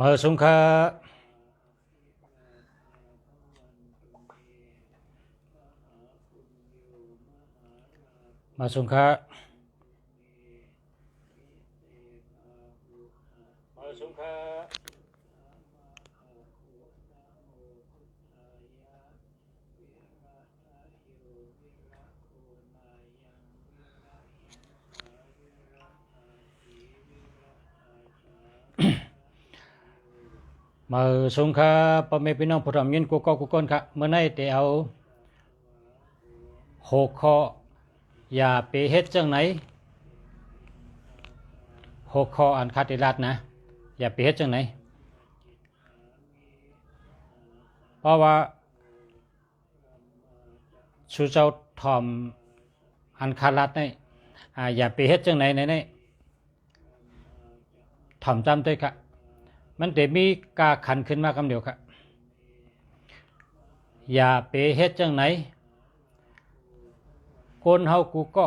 มาสงฆ์ค่ะมาสงฆ์ค่ะมหาสงฆ์ค่ะ มาสงค่ะพ่อแม่พี่น้องผู้ทำยินกูก็กูก้นค่ะเมื่อไหร่แต่เอาหกข้ออย่าไปเฮ็ดจังไหนหกข้ออันคาติรัดนะ อย่าไปเฮ็ดจังไหนเพราะว่าชูเจ้าทอมอันคารัดนี่อ่าอย่าไปเฮ็ดจังไหนในนี่ทอมจำด้วยค่ะ มันจะมีกาขันขึ้นมาคำเดียวครับอย่าไปเฮ็ดจังไหนคนเฮากูก็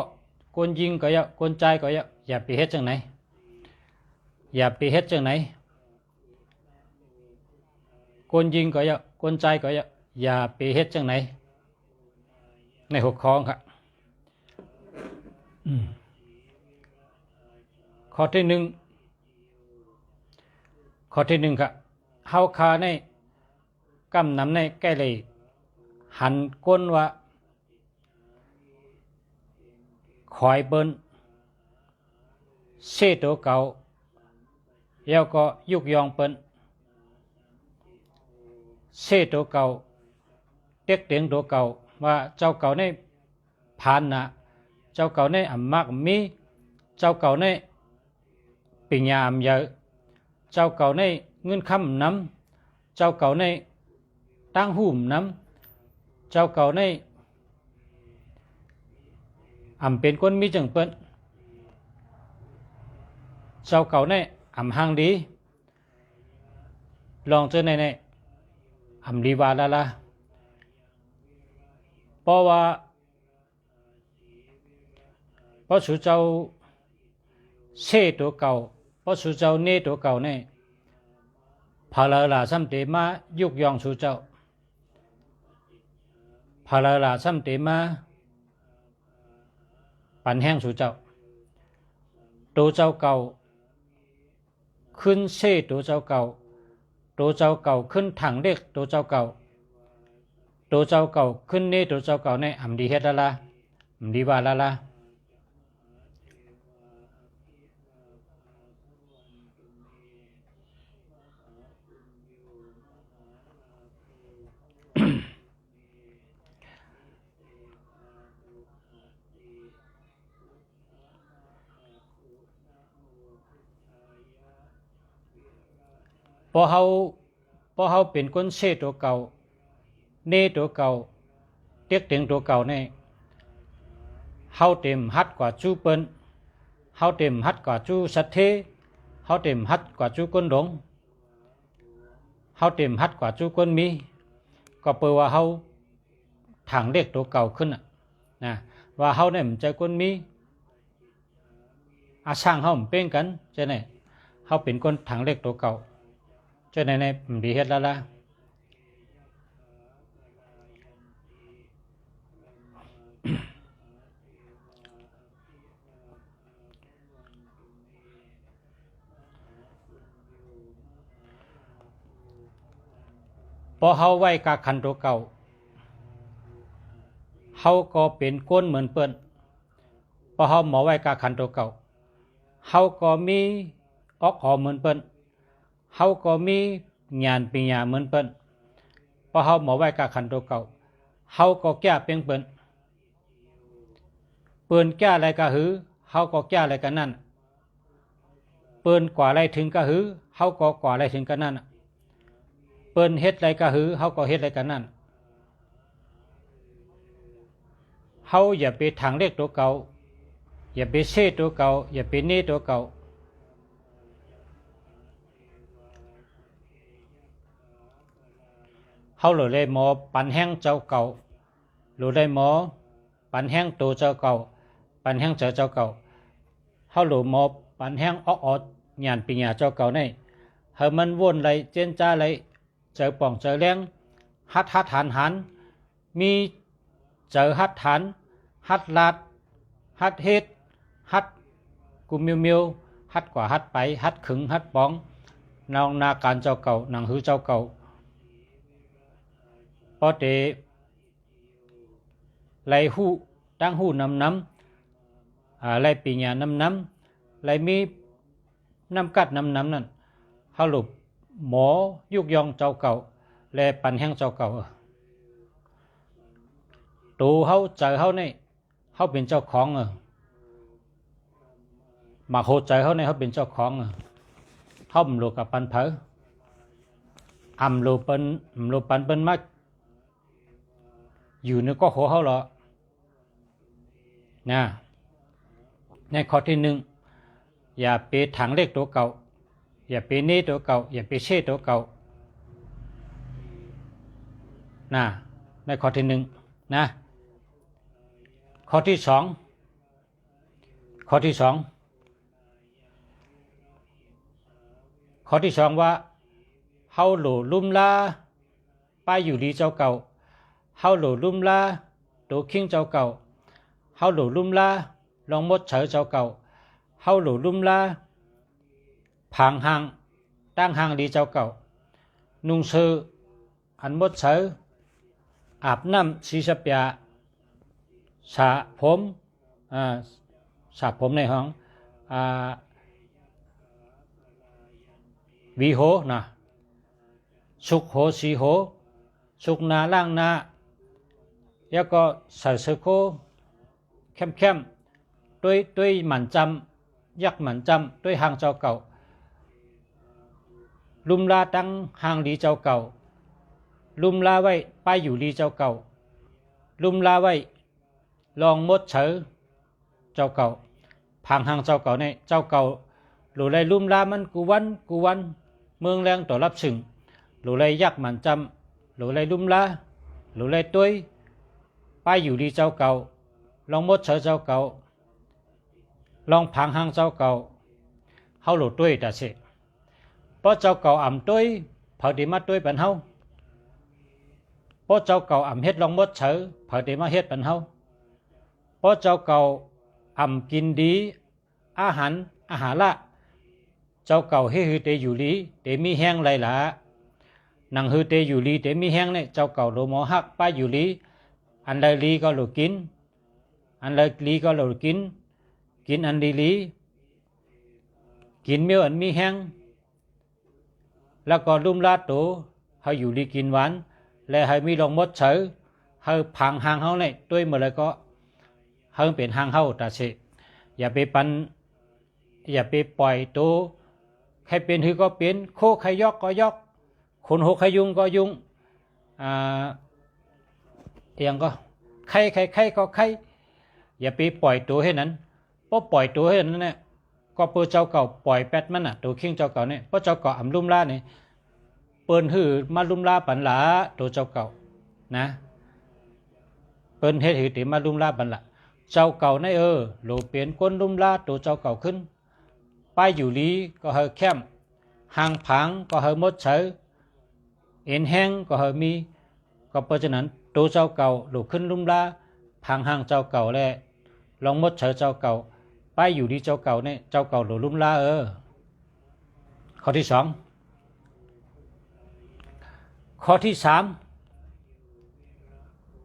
คนยิงก็อยะคนใจก็อยะอย่าไปเฮ็ดจังไหน อย่าไปเฮ็ดจังไหนคนยิงก็อยะคนใจก็อยะอย่าไปเฮ็ดจังไหน ในหกข้อครับอืมข้อที่หนึ่ง ข้อที่หนึ่งครับเฮาคาในกำนำในแก้เลยหันก้นว่าคอยเบิ้นเสตัวเก่าแล้วก็ยุกยองเปิ้นเสตัวเก่าเต็กเตียงตัวเก่าว่าเจ้าเก่าในผ่านนะเจ้าเก่าในอ่ำมากมีเจ้าเก่าในปิญญาอ่ำเยอะ เจ้าเก่าในเงินคำน้ำเจ้าเก่าในตั้งหุ่มน้ำเจ้าเก่าในอ่ำเป็นคนมีจังเปิ้นเจ้าเก่าในอ่ำหางดี ลองเจอในในอ่ำดีวาละละเพราะว่าเพราะสุเจ้าเช่ตัวเก่า เพราะสุเจ้าเน่ตัวเก่าเนี่ยพาลาลาสัมเตมายุกยองสุเจ้าพาลาลาสัมเตมาปันแห้งสุเจ้าตัวเจ้าเก่า ขึ้นเช่ตัวเจ้าเก่าตัวเจ้าเก่าขึ้นถังเล็กตัวเจ้าเก่าตัวเจ้าเก่าขึ้นเน่ตัวเจ้าเก่าในอ่ำดีเฮ็ดละละอ่ำดีว่าละละ พอเฮาพอเฮาเป็นคนเช่ตัวเก่า เน่ตัวเก่าเตียกเตียงตัวเก่าเนี่ยเฮาเต็มฮัดกว่าจูเปิ้นเฮาเต็มฮัดกว่าจูสัตเทเฮาเต็มฮัดกว่าจูก้นหลงเฮาเต็มฮัดกว่าจูก้นมี ก็เปิว่าเฮาถังเล็กตัวเก่าขึ้นนะนะว่าเฮาเนี่ยมันใจก้นมีอาช่างเฮามันเป็นกันใช่ไหมเฮาเป็นคนถังเล็กตัวเก่า cho nên này mình đi hết la la พอเฮาไว้กาคันตัวเก่า เฮาก็เป็นก้นเหมือนเปิ้นพอเฮาหมอไว้กาคันตัวเก่า เฮาก็มีออกหอเหมือนเปิ้น เฮาก็มีญาณปัญญาเหมือนเปิ้นพอเฮาหมอไว้กาขันตัวเก่าเฮาก็แก้เปียงเปิ้นเปิ้นแก้อะไรก็หือเฮาก็แก้อะไรกันนั่นเปิ้นกว่าอะไรถึงก็หือเฮาก็กว่าอะไรถึงกันนั่นเปิ้นเฮ็ดอะไรก็หือเฮาก็เฮ็ดอะไรกันนั่นเฮาอย่าไปทางเลขตัวเก่าอย่าไปเซ่ตัวเก่าอย่าไปเน่ตัวเก่า เขาหรือได้หมอปันแห้งเจ้าเก่าหรือได้หมอปันแห้งตัวเจ้าเก่าปันแห้งเจ้าเจ้าเก่าเขาหรือหมอปันแห้งออกออดญาณปัญญาเจ้าเก่าในให้มันวนไหลเจนจ้าไหลเจอเดฮัดหันหันมีเจอฮัดหันฮัดลาดฮัดเฮ็ดฮัดกุมมิวมิวฮัดกว่าฮัดไปฮัดขึงฮัดป้องนองนาการเจ้าเก่าหนังหือเจ้าเก่าพอเตไลหูตั้งหูนำน้ำไหลปีญาน้ำน้ำไหลมีน้ำกัดน้ำน้ำนั่นเฮาหลุบหมอยุกยองเจ้าเก่า และปันแห้งเจ้าเก่าตูเฮาเจอเฮานี่เฮาเป็นเจ้าของเออมาโหใจเฮานี่เฮาเป็นเจ้าของเออเฮาบ่รู้กับปันเผออำรู้เปิ้นอำรู้ปันเปิ้นมา อยู่ในก็หัวเฮาหรอนะในข้อที่หนึ่งอย่าไปถังเล็กตัวเก่า อย่าไปเน่ตัวเก่า อย่าไปเช่ตัวเก่านะในข้อที่หนึ่งนะข้อที่สองข้อที่สองข้อที่สองว่าเฮาหลูลุ่มลาไปอยู่ดีเจ้าเก่า เฮาหลูลุ่มลาตัวคิงเจ้าเก่าเฮาหลูลุ่มลาลองมดเฉอเจ้าเก่าเฮาหลูลุ่มลาผางหางตั้งหางดีเจ้าเก่า นุ่งซื้ออันมดเฉออาบน้ำสีสเปียสระผมอ่าสระผมในห้องอ่าวีโหนะสุกโหสีโหสุกนาล่างนา แล้วก็ใส่เสื้อโคเข้มเข้มๆด้วยด้วยหมันจำยักหมันจำด้วยหางเจ้าเก่า ลุมลาตั้งหางดีเจ้าเก่า ลุมลาไว้ไปอยู่ดีเจ้าเก่า ลุมลาไว้ลองมดเฉอเจ้าเก่าพังหางเจ้าเก่าในเจ้าเก่าหลูไรลุมลามันกูวันกูวัน เมืองแรงต่อรับสึงหลูไรยักหมันจำหลูไรลุมลาหลูไรตุ้ย ไปอยู่ดีเจ้าเก่าลองมดเฉอเจ้าเก่าลองพังหางเจ้าเก่าเฮาหลูตุ้วยแต่สิเพราะเจ้าเก่าอ่ำตุ้ยเผาดีมาตุ้ยเป็นเฮาเพราะเจ้าเก่าอ่ำเฮ็ดลองมดเฉอเผาดีมาเฮ็ดเป็นเฮาเพราะเจ้าเก่าอ่ำกินดี อาหารอาหารละ เจ้าเก่าเฮฮือเตอยู่ลีเตมีแห้งไรละนังฮือเตอยู่ลีเตมีแห้งเนี่ยเจ้าเก่าโลมอฮักป้าอยู่ลี อันใดลีก็โลกิน อันใดลีก็โลกิน กินอันดีลี กินเมียวอันมีแห้ง แล้วก็ลุ่มลาดโตให้อยู่ลีกินหวาน และให้มีลองมดเฉยให้พังหางเฮาเนี่ยด้วยเมื่อไรก็ให้เป็นหางเฮาตาเสอย่าไปปัน อย่าไปปล่อยตัวใครเป็นคือก็เป็น โคใครยอกก็ยอก คนหกใครยุงก็ยุงอ่า เอียงก็ใครใครใครก็ใครอย่าไปปล่อยตัวให้นั้นพราะปล่อยตัวให้นั้นเนี่ยก็เปิดเจ้าเก่าปล่อยแปดมันอะตัวเข่งเจ้าเก่าเนี่ยพราะเจ้าเก่าอ่ำลุ่มล่าเนี่ยเปิ้นหือมาลุ่มล่าปันหลาตัวเจ้าเก่านะเปิ้นเฮ็ดหือติมาลุ่มล่าปันหลาเจ้าเก่าในเออโลเปลี่ยนก้นลุ่มล่าตัวเจ้าเก่าขึ้นป้ายอยู่ลีก็เฮอแคมห่างผางก็เฮอมดเฉยเอ็นแห้งก็เฮอมี ก็เพราะฉะนั้น ตเจ้าเก่าหลุกขึ้นลุ่มลาพังห่างเจ้าเก่าแลลองมดเฉยเจ้าเก่าป้ายอยู่ดีเจ้าเก่าเนี่ยเจ้าเก่าหลุลุ่มลาเออข้อที่สองข้อที่สาม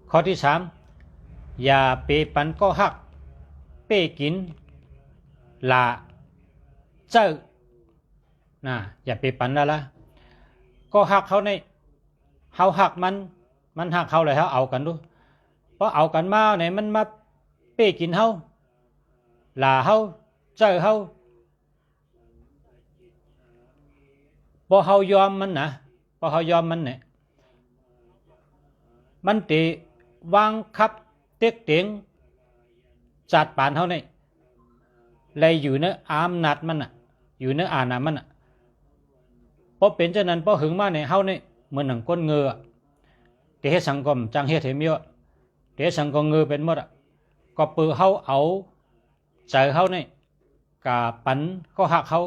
ข้อที่สามอย่าเปปันก็หัก เป้กินลาเจ้านะอย่าไปปันละละก็หักเขาในเฮาหักมัน มันหักเขาเลยเฮาเอากันดูเพราะเอากันมาไหนมันมาเป้กินเฮาลาเฮาเจ้าเฮาพอเฮายอมมันนะพอเฮายอมมันเนี่ยมันตีวางคับเต็กเตียงจัดปานเฮาเนี่ยเลยอยู่ในอามนาดมันอะ อยู่ในอานามันอะเพราะเป็นเช่นนั้นเพราะหึงมาในเฮาเนี่ยเหมือนหนังก้นเงือ เตะสังกมจังเฮ็ดให้มีเตะสังกมเงือเป็นหมดอะก็ปือเฮาเอาใจเฮาเนี่ยกาปันก็หักเฮา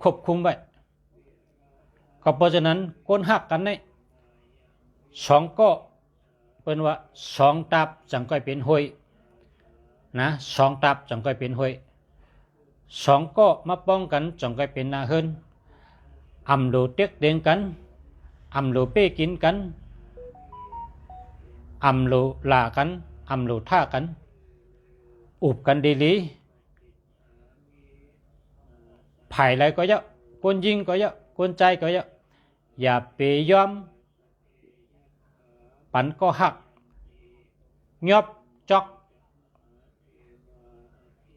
ควบคุมไว้ก็เพราะฉะนั้นคนหักกันในสองก็เป็นว่าสองตับจังก้อยเป็นห้วยนะสองตับจังก้อยเป็นห้วยสองก็มาป้องกันจังก้อยเป็นนาเฮินอำโลเต็กเดงกัน อำโลเป้กินกันอำโลลากันอำโลท่ากัน อุบกันดีลีภายไรก็เยอะคนยิงก็เยอะคนใจก็เยอะอย่าไปยอม ปันก็หักยอบจอก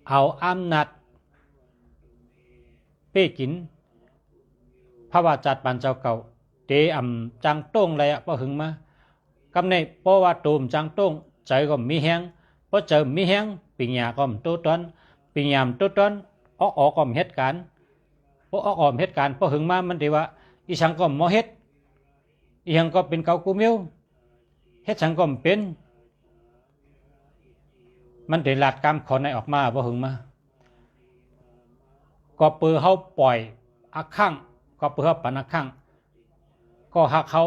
เอาอำนาจเป้กิน พระว่าจัดปันเจ้าเก่า ตอ่ำจังต้งเลยอะพอหึงมากำในเพราะว่าตูมจังต้งใจก็มีแหงเพราะเจอมีแหงปิญญาก็มตัวตอนปิญญามตัวตอนออกออกก็มเหตุการณ์เพราะออกออกเหตุการณ์พอหึงมามันดีว่า อีสังก็มอเฮ็ดอีหังก็เป็นเกากูมิวเฮ็ดสังก็มเป็น มันได้ลาดกรรมขอในออกมาบ่หึงมาก็เปือเขาปล่อยอักขังก็เปือเขาปันอักขัง ก็หักเขา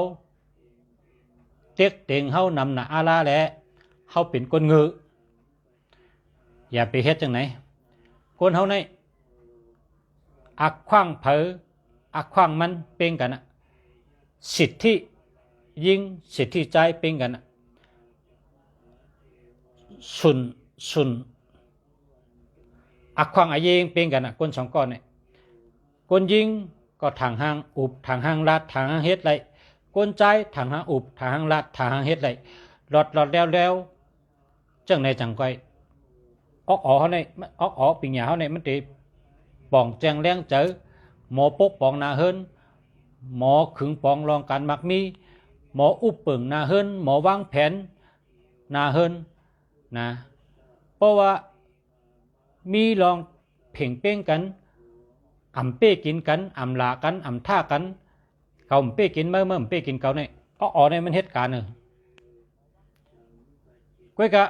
เต็กเต็งเขานำหนาอาลาแหละเขาเป็นคนเงืออย่าไปเฮ็ดจังไหนคนเขาในอักขว้างเผออักขว้างมันเป็นกันนะสิทธิยิงสิทธิใจเป็นกันนะสุนสุนอักขว้างอาเยงเป็นกันนะคนสองก้อนเนี่ยคนยิง ก็ทางห้างอุบทางห้างลาดทางห้างเฮ็ดไรกวนใจทางห้างอุบทางห้างลาดทางห้างเฮ็ดไรหลอดหลอดแล้วแล้วจังในจังไกออกอ๋อเขาในออกอ๋อปิญญาเขาในมันตีปองแจงแรงเจอหมอปกปองนาเฮินหมอขึงปองรองการมักมี หมออุบเปิงนาเฮินหมอวางแผนนาเฮินนะ เพราะว่ามีลองเพ่งเป้งกัน อ่ำเป้กินกันอ่ำลากันอ่ำท่ากันเก่าเป้กินเมื่อเมื่อเป้กินเก่าเนี่ยอ๋อในมันเหตุการณ์เนอะก้ยกะ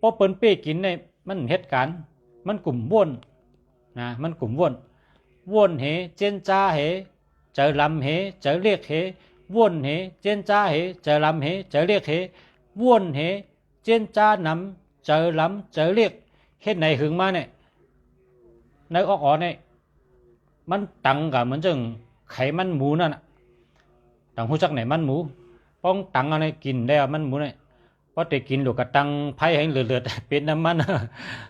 พอเปิ้นเป้กินในมันเหตุการณ์มันกลุ่มว่นนะมันกลุ่มว่นว่นเหเจนจ้าเหเจอลำเหเจอเรียกเหว่นเหเจนจ้าเหเจอลำเหเจอเรียกเหว่นเหเจนจ้านำเจอลำเจอเรียกเฮ็ดไหนหึงมาเนี่ยในออกอ๋อเนี่ย มันตังกับเหมือนจังไขมันหมูนั่นนะตังหูจักไหนมันหมูป้องตังเอาในกินได้มันหมูเนี่ยพอแต่กินหลูกกระตังไผ่ให้เลือดๆเป็นน้ำมัน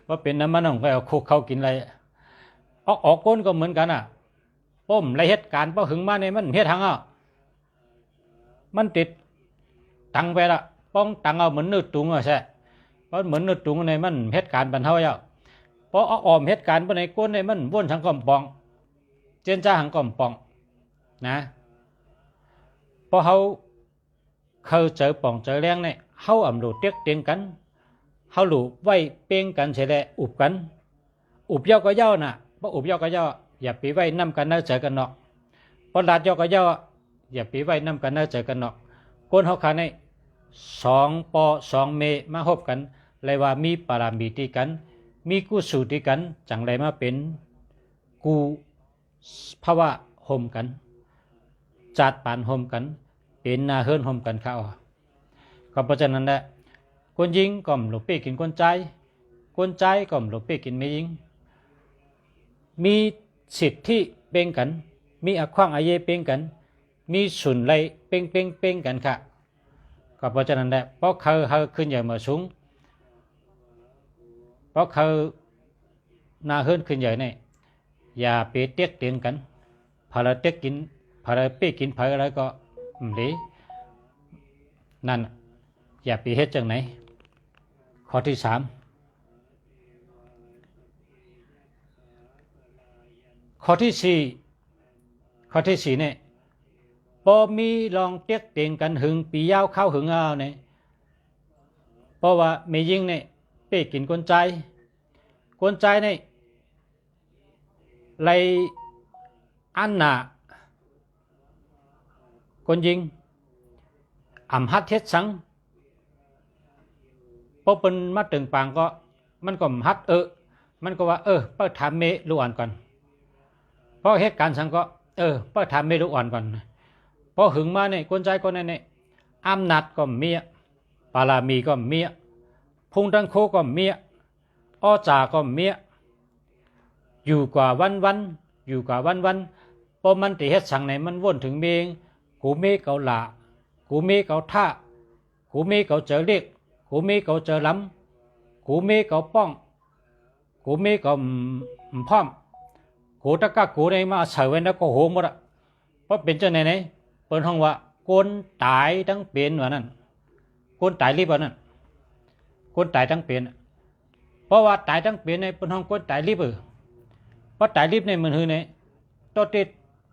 พอเป็นน้ำมันของไปเอาคุกเขากินอะไรออกออกก้นก็เหมือนกันอะป้มไรเหตุการณ์พอหึงมาเนี่ยมันเฮ็ดทางอะมันติดตังไปละป้องตังเอาเหมือนนืดตุงอะใช่เพราะเหมือนนืดตุงในมันเหตุการณ์บรรเทาอะเพราะออมเหตุการณ์ไปในก้นในมันว่นทั้งกอมปอง เจนจ้าหังก่อมปองนะพอเขาเขาเจอป่องเจอแรงเนี่ยเขาอ่ำหลูเตียกเตียงกันเขาหลูไว้เป้งกันเฉลอุบกัน อุบเย้าก็เย้าน่ะเพราะอุบเย้าก็เย้าอย่าไปไว้น้ำกันเนอเจอกันเนาะพอลาดเย้าก็เย้าอย่าไปไว้น้ำกันเนอเจอกันเนาะคนเขาขาในสองปอสองเมมาพบกันเลยว่ามีปารามีติกัน มีกู้สูติกันจังไรมาเป็นกู ภาวะโฮมกัน จัดปานโฮมกัน เป็นนาเฮิรนโฮมกันเข้าก็เพราะฉะนั้นแหละคนยิงก็มหลบเป้กินคนใจคนใจก็มหลบเป้กินไม่ยิง มีสิทธิเป้งกัน มีอขว้างอาเยเป้งกัน มีสุนไรเป้งเป้งเป้งกันค่ะก็เพราะฉะนั้นแหละเพราะเขาเขาขึ้นใหญ่มาสูงเพราะเขานาเฮิรนขึ้นใหญ่เนี่ย อย่าไปเตียกเตียงกันพอเราเตียกกินพอเราเป้กินพออะไรก็หลีนั่น อย่าไปเฮ็ดจังไหน ข้อที่สามข้อที่สี่ข้อที่สี่เนี่ยพอมีลองเตียกเตียงกันหึงปียาวเข้าหึงเอาเนี่ยเพราะว่าไม่ยิ่งเนี่ยเป้กินกวนใจกวนใจเนี่ย ไลอันนาคนยิงอ่ำฮัดเฮ็ดสังพอเป็นมาถึงปางก็มันก็ฮัดเออ มันก็ว่า เออเปิดถามเมลูอ่านก่อนพอเหตุการณ์สังก็เออพอถามเมลูอ่อนก่อนพอหึงมาเนี่ยกวนใจก็เนี่ยอำนาจก็เมียปารามีก็เมียพุงดังโคก็เมียอ้อจาก็เมีย อยู่กว่าวันวันอยู่กว่าวันวันพอมันติเฮ็ดสังไหนมันว่นถึงเมง กูเมเกาหลากูเมเกาท่ากูเมเกาเจอเล็กกูเมเกาเจอล้ำกูเมเกาป้อง กูเมเกาพร้อมกูตะกะกูในมาเสวยแล้วก็โหหมดอะเพราะเป็นเจ้าไหนไหนเปิ้นห้องว่าคนตายทั้งเป็นว่านั่นคนตายรีบว่านั่นคนตายทั้งเป็นเพราะว่าตายทั้งเป็นในเปิ้นห้องคนตายรีบเออ เพราะตายรีบในมันหือในตอติด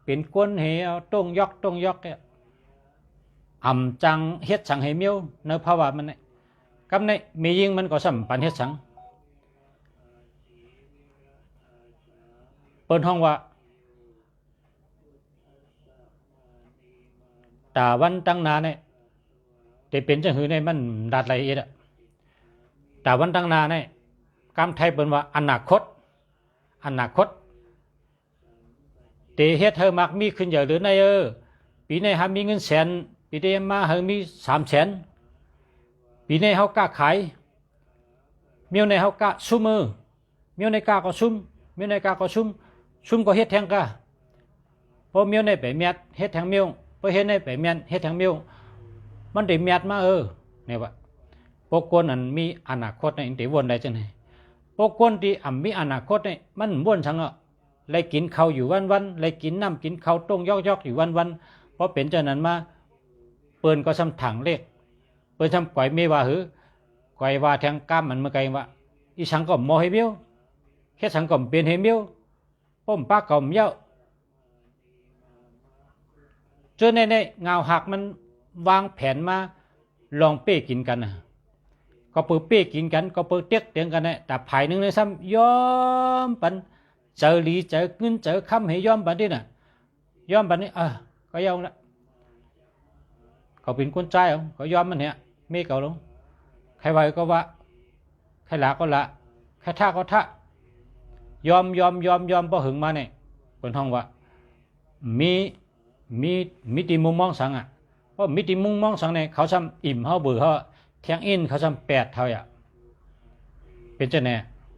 เป็นคนเหเอาต้องยอกต้องยอกเนี่ยอ่ำจังเฮ็ดสังให้เมียวในภาวะมันเนี่ยกำในมียิงมันก็สัมปันเฮ็ดสังเปิ้นห้องว่าตาวันตั้งนาเนี่ยจะเป็นจังหือในมันดัดละเอียดอะตาวันตั้งนาเนี่ยกำไทยเปิ้นว่าอนาคต อนาคต เฮ็ดเธอมักมีขึ้นเยอะหรือในเออปีนี้หามีเงินแสนปีนี้มาเฮามีสามแสนปีนี้เฮากล้าขายเมียวในเฮากล้าซุมือเมียวในกล้าก็ซุมเมียวในกล้าก็ซุมซุ่มก็เฮ็ดแทงกะพอเมียวในไปเมียดเฮ็ดแทงเมียวพอเฮ็ดในไปเมียนเฮ็ดแทงเมียวมันได้เมียดมาเออเนี่ยว่าพวกคนอันมีอนาคตในอินติวนได้จังได๋พวกคนที่อ่ำมีอนาคตเนี่ยมันวนสังอะ เลยกินเขาอยู่วันๆเลยกินน้ำกินเขาต้งยอกๆอกอยู่วันๆเพราะเป็นเจ้านั้นมาเปิ้นก็ซ้ำถังเลขเปิ้นซ้ำก่อยมีว่าหือก่อยว่าแทงก้ามมันเมื่อไกลว่าอีสังก็มอให้เมียวเฮ็ดสังก็เปลี่ยนให้เมียวป้มปากก่มเยอะเจอในในเงาหักมันวางแผนมาลองเป้กินกันนะก็เปิดเป้กินกัน ก็เปิดเตียกเตียงกันนะแต่ภายหนึ่งในซ้ำยอมปัน เจอหลีเจอเงินเจอคำให้ยอมปันนี่น่ะยอมปันนี่เออก็ยอมละเขาเป็นคนใจเอาก็ยอมมันเนี่ยไม่เก่าลงใครไหวก็ว่าใครละก็ละใครท่าก็ท่ายอมยอมยอมยอมพอหึงมาเนี่ยเป็นห้องว่ามีมีมิติมุมมองสังอะเพราะมิติมุมมองสังเนี่ยเขาซ้ำอิ่มเขาเบื่อเขาเทียงอินเขาซ้ำแปดเท่าอะเป็นเจ้าแน่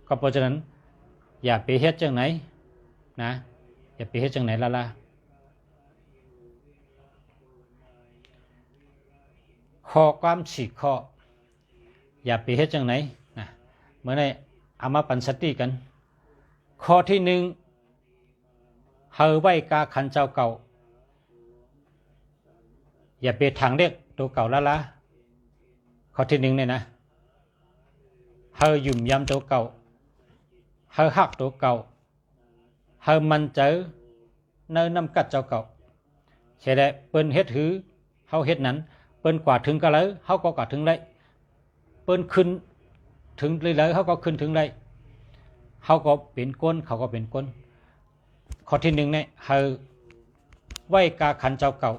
ก็เพราะฉะนั้น อย่าไปเฮ็ดจังไหนนะ อย่าไปเฮ็ดจังไหนละล่ะข้อความสี่ข้ออย่าไปเฮ็ดจังไหนนะเมื่อไหร่เอามาปันสติกัน ข้อที่หนึ่งเฮาไว้กาขันเจ้าเก่า อย่าไปทางเรียกตัวเก่าละละข้อที่หนึ่งเนี่ยนะเฮายุ่มยำตัวเก่า เฮาหักตัวเก่าเฮามันเจอเนินนำกัดเจ้าเก่าใช่ได้เปิ้นเฮ็ดหือเฮาเฮ็ดนั้นเปิ้นกว่าถึงก็เลยเฮาก็กว่าถึงเลยเปิ้นขึ้นถึงเลยเลยเฮาก็ขึ้นถึงเลยเขาก็เป็นก้นเขาก็เป็นก้นข้อที่หนึ่งเนี่ยเฮาไหวกาขันเจ้าเก่า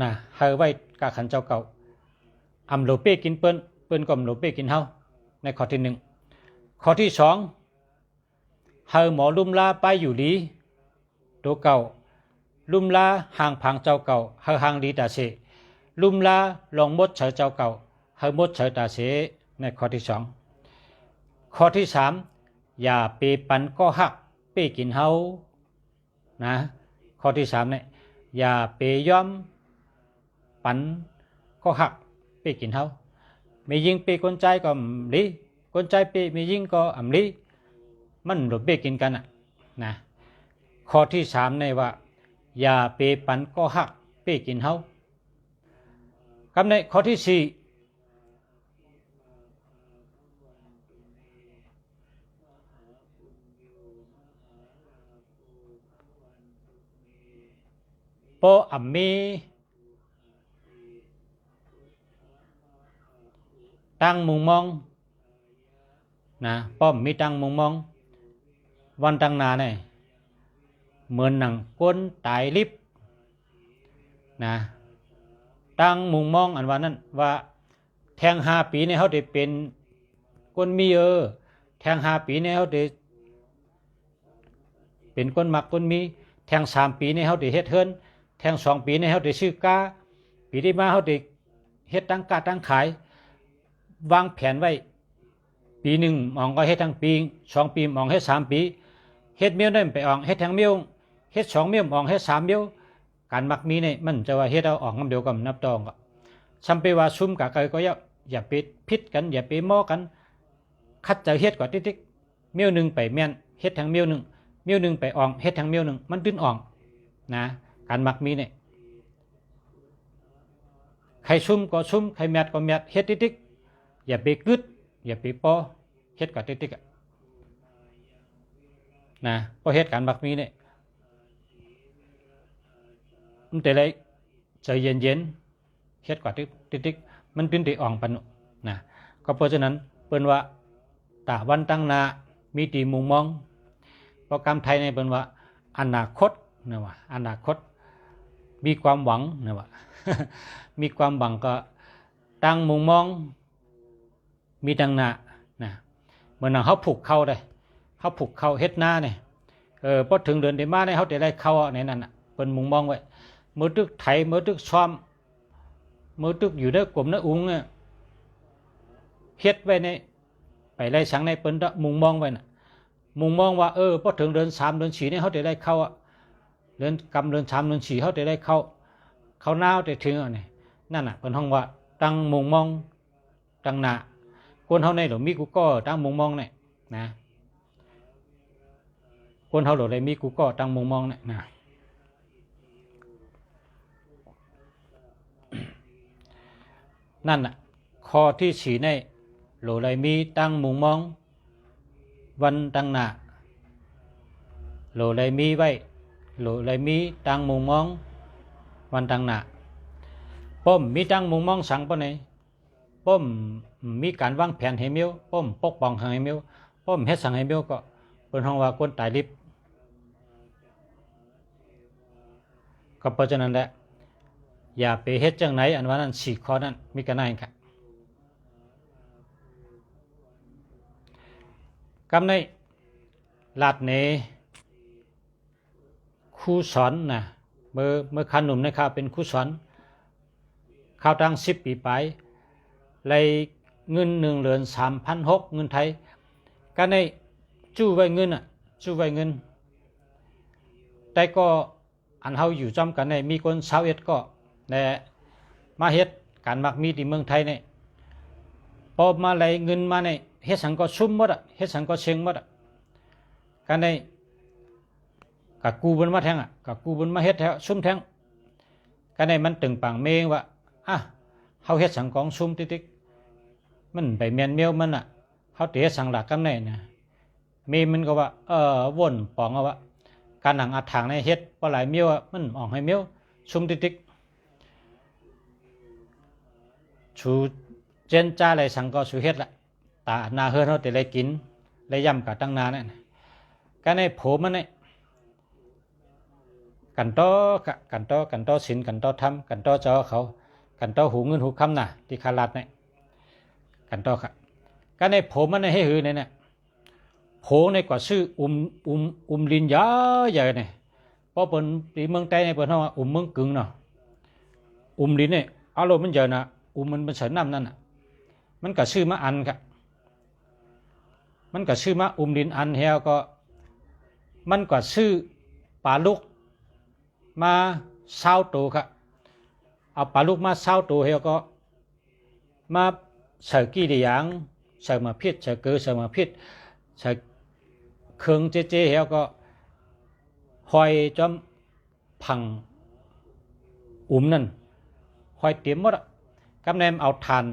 นะเฮาไหวกาขันเจ้าเก่าอำโลเป้กินเปิ้นเปิ้นก็อำโลเป้กินเฮาในข้อที่หนึ่ง ข้อที่สองเฮาหมอลุ่มลาไปอยู่ดีตัวเก่า ลุ่มลาห่างพังเจ้าเก่าเฮาห่างดีตาเสลุ่มลาลองมดเฉยเจ้าเก่าเฮามดเฉยตาเสในข้อที่สองข้อที่สามอย่าเปปันก็หักเปกินเฮานะข้อที่สามเนี่ยอย่าเปย่อมปันก็หักเปกินเฮาไม่ยิงเปคนใจก็อำลี คนใจเปม่ยิงก็อำลีมันหลบเปกินกันอะนะข้อที่สามเนี่ยว่า อย่าเปปันก็หักเปกินเฮาคำในข้อที่สี่ปออัมมีตั้งมุงมอง นะป้อมมีตังมุงมองวันตังนาเนี่ยเหมือนหนังก้นตายลิบนะตั้งมุงมองอันว่านั้นว่าแทงหาปีเนี่ยเขาได้เป็นก้นมีเออแทงหาปีเนี่ยเขาได้เป็นก้นมักก้นมี แทงสามปีในเฮาได้เฮ็ดเฮิรนแทงสองปีในเฮาได้ซื้อกาปีที่มาเฮาได้เฮ็ดตั้งกาตั้งขาย วางแผนไว้ ปีหนึ่งมองก็เฮ็ดทั้งปีสองปีมองเฮ็ดสามปีเฮ็ดเมียวนั่นไปออกเฮ็ดทั้งเมียวเฮ็ดสองเมียวมองเฮ็ดสามเมียวการมักมีเนี่ยมันจะว่าเฮ็ดเอาออกงำเดียวกับนับตองก็ซ้ำไปว่าซุ่มกะไกก็อย่าอย่าไปพิษกันอย่าไปมอกัน คัดจะเฮ็ดกว่าติ๊กเมียวหนึ่งไปแม่นเฮ็ดทั้งเมียวหนึ่งเมียวหนึ่งไปอองเฮ็ดทั้งเมียวหนึ่งมันตื้นอ่องนะการมักมีเนี่ยใครซุ่มก็ซุ่มใครแมดก็แมดเฮ็ดติ๊กอย่าไปกึด อย่าไปปอเฮ็ดกับติ๊กๆอะนะพอเฮ็ดการมักมีเนี่ยมันแต่ไรใจเย็นๆเฮ็ดกว่าติ๊กๆมันตื้นได้อ่องปานนั้นนะก็เพราะฉะนั้นเปิ้นว่าตาวันตั้งนามีตีมุงมองโปรแกรมไทยในเป็นว่าอนาคตนะว่าอนาคตมีความหวังนะว่ามีความหวังก็ตั้งมุงมอง มีดังหนานะเหมือนเขาผูกเข้าได้เขาผูกเข้าเฮ็ดหน้าเนี่ยเออพอถึงเดือนเดมาเนี่ยเขาจะได้เข้าในนั้นน่ะเป็นมุงมองไว้เมื่อตึกไทยเมื่อตึกซ้อมเมื่อตึกอยู่ในกลุ่มในอุ้งเนี่ยเฮ็ดไว้ในไปไล่สังในเปิ้นมุงมองไว้น่ะมุงมองว่าเออพอถึงเดือนสามเดือนสี่เนี่ยเขาจะได้เข้าอะเดือนกำเดือนสามเดือนสี่เขาจะได้เข้า เขาหนาวแต่ถึงอะนี่นั่นอะเป็นห้องว่าตั้งมุงมองตั้งหน้า คนเขาในหรือมีกูก็ตั้งมุงมองเนี่ยนะคนเขาหรืออะไรมีกูก็ตั้งมุงมองเนี่ยนะนั่นอะข้อที่สี่ในหรืออะไรมีตั้งมุงมอง วันตั้งหนาหลเลยมีไว้หลเลยมีตั้งมุงมอง วันตั้งหนาป้อมมีตั้งมุงมองสังปะไหนป้อม มีการวางแผนให้เมียวป้อมปกป้องให้เมียวป้อมเฮ็ดสังให้เมียวก็เป็นห้องว่าคนตายลิบก็เพราะฉะนั้นแหละอย่าไปเฮ็ดจังไหนอันว่านั้นสี่ข้อนั้นมีกันได้ครับกำในลาดเนครูสอนนะเมื่อเมื่อขันหนุ่มนะครับเป็นครูสอนข้าวตั้งสิบปีไปเลย เงินหนึ่งเหรียญสามพันหกเงินไทยก็ในจู้ไว้เงินอะจู้ไว้เงิน แต่ก็อันเฮาอยู่จอมกันในมีคนสาวเอ็ดก็ในมาเฮ็ดการมักมีที่เมืองไทยเนี่ยพอมาเลยเงินมาในเฮ็ดสังก็ซุ่มหมดอะเฮ็ดสังก็เชิงหมดอะกันได้กะกูบนมาแทงอะกะกูบนมาเฮ็ดแถวซุ่มแทงกันได้มันตึงปังเมงว่าอะเฮาเฮ็ดสังกองซุ่มติ๊กๆ มันไปเมียนเมียวมันอะเฮาเตะสังหลักกันได้นะมีมันก็ว่า เออวนปองเอาว่าการหนังอัดทางในเฮ็ดบ่หลายเมียวอะมันออกให้เมียวซุ่มติ๊กชูเจนจ้าเลยสังก็ชูเฮ็ดละตาหน้าเฮือนเขาแต่เลยกินเลยย่ำกับตั้งนานเนี่ยกันในผมมันเนี่ยกันโตกันโตกันโตสินกันโตทำกันโตเจ้าเขา กันโตหูเงินหูคำน่ะที่คารัดเนี่ย กันโตค่ะกันในผมมันให้หือเนี่ยโผในกว่าชื่ออุ้มอุ้มอุ้มลินยาใหญ่เนี่ยเพราะเป็นปีเมืองใต้ในเปิดห้องอุ้มเมืองกึ่งเนาะอุ้มลินเนี่ยอารมณ์มันเยอะนะอุ้มมันเป็นเสน้ำนั่นน่ะมันก็ชื่อมาอันครับมันก็ชื่อมาอุ้มดินอันเฮวก็ มันก็ชื่อปลาลูกมาเศร้าตัวครับเอาปลาลูกมาเศร้าตัวเฮวก็มา ใส่กี่เดีอย่างใส่มาพิษใส่เกลือใส่มาพิษใส่เครื่องเจเจเฮวก็หอยจอมพังอุ้มนั่นหอยเตรียมหมดกำแนมเอาทาน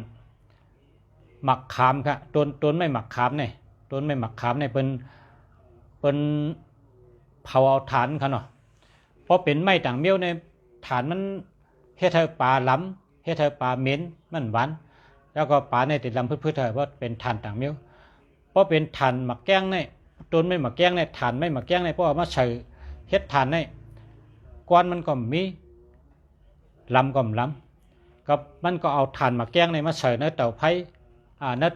หมักขามครับต้นต้นไม่หมักขามเนี่ยต้นไม่หมักขามเนี่ยเป็นเป็นเผาเอาฐานเขาเนาะเพราะเป็นไม้ต่างเมี้ยวในฐานมันเฮ็ดให้ปลาล้ำเฮ็ดให้ปลาเหม็นมันหวาน แล้วก็ปลาในติดลำพืชๆเถอะเพราะเป็นฐานต่างมี้วเพราะเป็นฐานหมักแกงเน่ต้นไม่หมักแกงเนี่ยฐานไม่หมักแกงเน่เพราะเอามาใส่เฮ็ดฐานเน่ก้อนมันก็มีลำก็ลำกับมันก็เอาฐานหมักแกงเน่มาใส่ในเต่าไผ่อ่านัด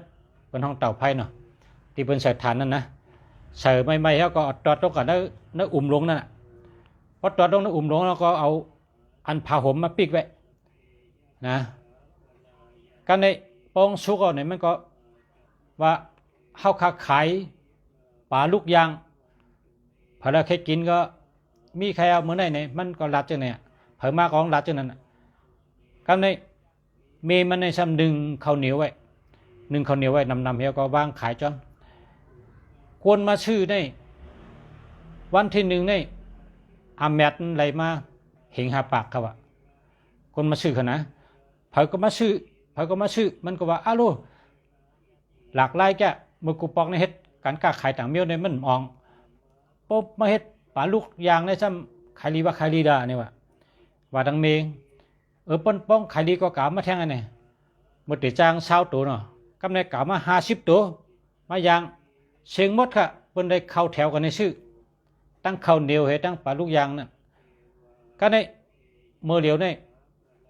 เป็นห้องเต่าไผ่เนาะที่เป็นใส่ฐานนั่นนะใส่ไม่ไม่แล้วก็ตอดตรงกับเนื้อเนื้ออุ่มลงนั่นน่ะพอตอดตรงเนื้ออุ่มลงแล้วก็เอาอันผ้าห่มมาปิกไว้นะกันใน องสุกเอาเนี่ยมันก็ว่าเฮาค้าขายปลาลูกยางพอเราแค่กินก็มีใครเอามือไหนเนี่ยมันก็รัดจังเนี่ยเผยมากของรัดจังนั้นกันในเมมันในซ้ำดึงข้าวเหนียวไว้หนึ่งข้าวเหนียวไว้นำนำเฮียก็วางขายจอนควรมาชื่อได้ วันที่หนึ่งได้อาแมดอะไรมาเหงหาปากเขาอะคนมาชื่อเขานะเผยก็มาชื่อ เผยก็มาชื่อมันก็ว่าอ้าวลูหลากหลายแกมือกูปอกในเฮ็ดการค้าขายต่างเมียวในมันมองปุ๊บมาเฮ็ดปลาลูกยางในซ้ำขายลีว่าขายลีดาเนี่ยว่าว่าดังเมงเออป้นป้องขายลีก็กล่าวมาแทงอันนี้หมดแต่จ้างเช้าตัวเนาะกำในกล่าวมาห้าสิบตัวมายางเชียงมดค่ะเพิ่นได้เข้าแถวกันในชื่อ ตั้งเข้าเหนียวให้ตั้งปลาลูกยางนั่นก็ในเมื่อเดียวใน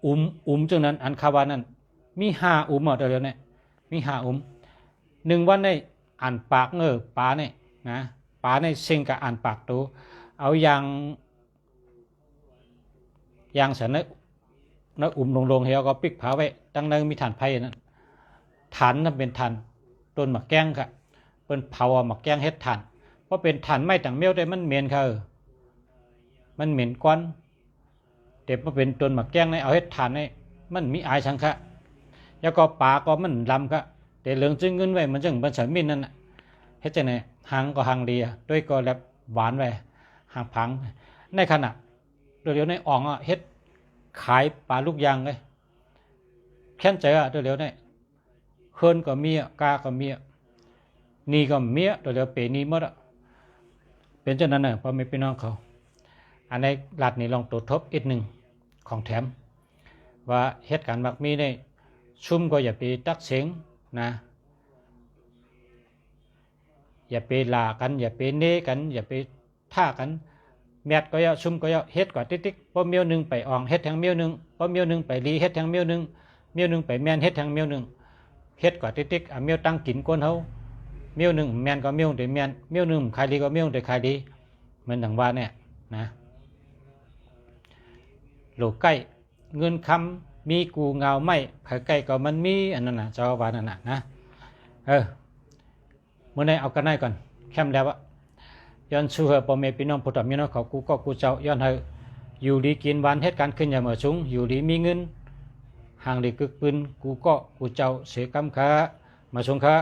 อุ้มอุ้มจังนั้นอันคาวานั้น มีห้าอุ้มอะเดี๋ยวนี้มีห้าอุ้มหนึ่งวันในอ่านปากเงอปลาเนี่ยนะปลาในเชิงกับอ่านปากตัวเอายางยางเสนนะนะอุ้มลงลงเฮียก็ปิกผาไว้ตั้งนั้นมีฐานไผ่นั้นฐานนั้นเป็นฐานต้นหมากแก้งค่ะเปิ้นเผาหมักแกงเฮ็ดถ่านเพราะเป็นถ่านไม้ต่างเมียวได้มันเหม็นค่ะมันเหม็นก้อนเด็บมาเป็นต้นหมักแกงในเอาเฮ็ดถ่านในมันมีอายชังค่ะ แล้วก็ปาก็มันลำค่ะแต่เหลืองจึงเงินไว้มันจึงเป็นมินนั่นน่ะเฮ็ดจังได๋หางก็หางดีด้วยก็แลบหวานไว้หางพัง ในขณะเดี๋ยวๆในอ่องอะเฮ็ดขายปลาลูกยางเลยแค้นใจอะเดี๋ยวๆในเฮิรนก็มีอะกาก็มีอะนี่ก็เมียเดี๋ยวเปนี่หมดอะเป็นเช่นนั้นน่ะพ่อแม่พี่น้องเขา อันในรัฐนี้ลองตรวจทบอีกหนึ่งของแถม ว่าเหตุการณ์มักมีใน ชุ่มก็อย่าไปตักเสงนะอย่าไปลากัน อย่าไปเนกัน อย่าไปท่ากันแมดก็อย่าชุ่มก็อย่าเฮ็ดกว่าติ๊กๆพอเมียวหนึ่งไปอ่องเฮ็ดแทงเมียวหนึ่งพอเมียวหนึ่งไปรีเฮ็ดแทงเมียวหนึ่งเมียวหนึ่งไปแมนเฮ็ดแทงเมียวหนึ่งเฮ็ดกว่าติ๊กๆอะเมียวตั้งกินก้นเฮาเมียวหนึ่งแมนก็เมียวแต่แมนเมียวหนึ่งขายดีก็เมียวแต่ขายดีเหมือนดังว่าเนี่ยนะโลกใกล้เงินคำ มีกูเงาไม่ขายใกล้ก็มันมีอันนั้นนะเจ้าวานั่นนะนะเออเมื่อไหนเอากันได้ก่อนแคมแล้วอะย้อนชื่อพ่อแม่พี่น้องผู้ตอบมีน้องเขากูก็กูเจ้าย้อนเหออยู่ดีกินวันเหตุการณ์ขึ้นอย่าเหมือชุงอยู่ดีมีเงินห่างดีกึกปืนกูก็กูเจ้าเสียกำค้ามาชงค้า